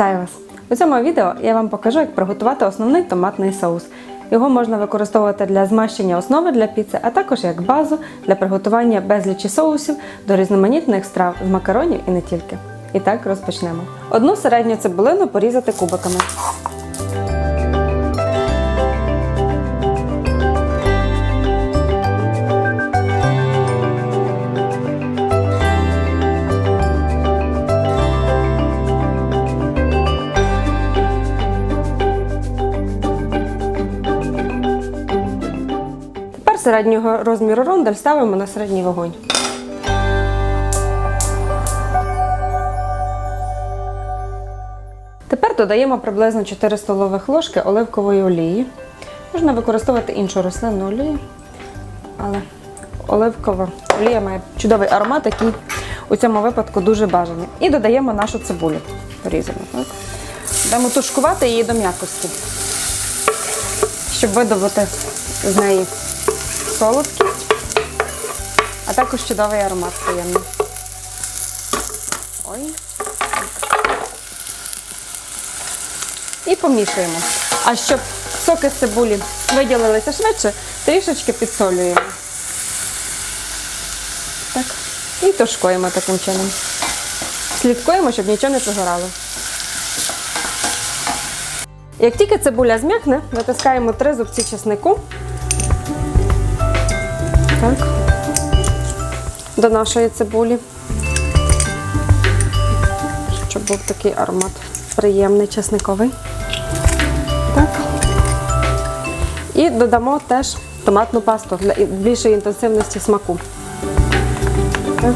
Вітаю вас! У цьому відео я вам покажу, як приготувати основний томатний соус. Його можна використовувати для змащення основи для піци, а також як базу для приготування безлічі соусів до різноманітних страв з макаронів і не тільки. І так розпочнемо. Одну середню цибулину порізати кубиками. Середнього розміру рондель ставимо на середній вогонь. Тепер додаємо приблизно 4 столових ложки оливкової олії. Можна використовувати іншу рослинну олію, але оливкова олія має чудовий аромат, який у цьому випадку дуже бажаний. І додаємо нашу цибулю порізану. Так? Будемо тушкувати її до м'якості, щоб видобути з неї солодкість, а також чудовий аромат приємний. Ой. І помішуємо. А щоб соки з цибулі виділилися швидше, трішечки підсолюємо. Так. І тушкуємо таким чином. Слідкуємо, щоб нічого не пригорало. Як тільки цибуля зм'якне, витискаємо три зубці чеснику. Так. До нашої цибулі. Щоб був такий аромат приємний чесниковий. Так. І додамо теж томатну пасту для більшої інтенсивності смаку. Так.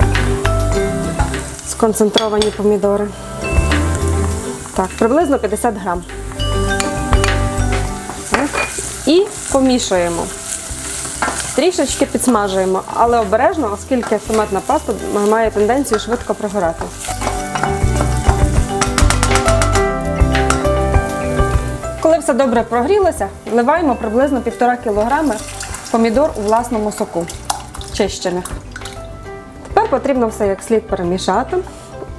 Сконцентровані помідори. Так, приблизно 50 грам. Так. І помішуємо. Трішечки підсмажуємо, але обережно, оскільки томатна паста має тенденцію швидко пригорати. Коли все добре прогрілося, вливаємо приблизно 1,5 кг помідор у власному соку, чищених. Тепер потрібно все як слід перемішати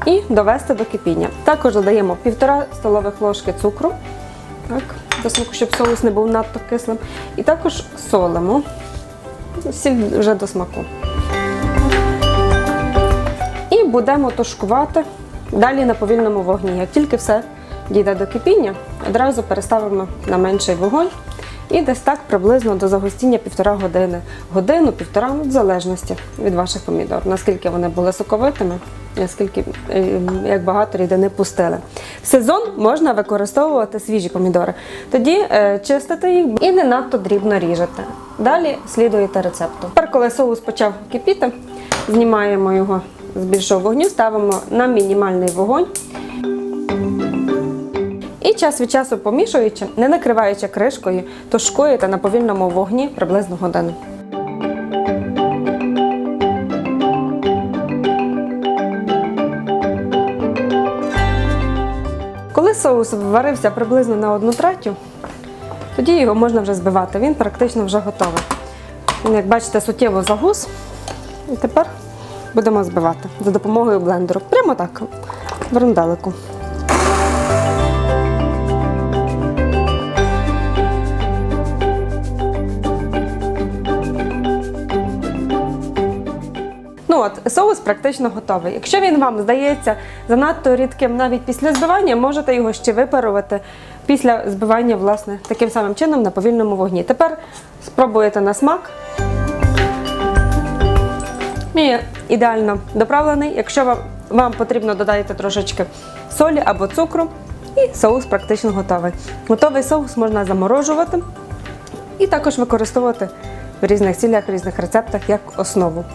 і довести до кипіння. Також додаємо 1,5 столових ложки цукру, так, щоб соус не був надто кислим. І також солимо. Сіль вже до смаку. І будемо тушкувати далі на повільному вогні. Як тільки все дійде до кипіння, одразу переставимо на менший вогонь. І десь так приблизно до загустіння півтора години. Годину, півтора, ну, в залежності від ваших помідор, наскільки вони були соковитими, наскільки е, як багато рідини пустили. В сезон можна використовувати свіжі помідори. Тоді е, чистите їх і не надто дрібно ріжете. Далі слідуєте рецепту. Тепер, коли соус почав кипіти, знімаємо його з більшого вогню, ставимо на мінімальний вогонь. Час від часу помішуючи, не накриваючи кришкою, тушкуєте на повільному вогні приблизно годину. Коли соус варився приблизно на одну третю, тоді його можна вже збивати. Він практично вже готовий. Він, як бачите, суттєво загус. І тепер будемо збивати за допомогою блендеру. Прямо так, в ронделику. Соус практично готовий. Якщо він вам здається занадто рідким навіть після збивання, можете його ще випарувати після збивання, власне, таким самим чином на повільному вогні. Тепер спробуєте на смак. Він ідеально доправлений. Якщо вам, вам потрібно додати трошечки солі або цукру, і соус практично готовий. Готовий соус можна заморожувати і також використовувати в різних цілях, в різних рецептах як основу.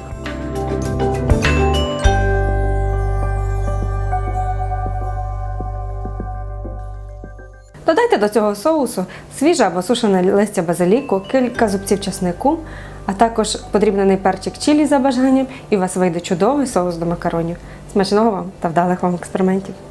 Додайте до цього соусу свіже або сушене листя базиліку, кілька зубців чеснику, а також подрібнений перчик чилі за бажанням, і у вас вийде чудовий соус до макаронів. Смачного вам та вдалих вам експериментів!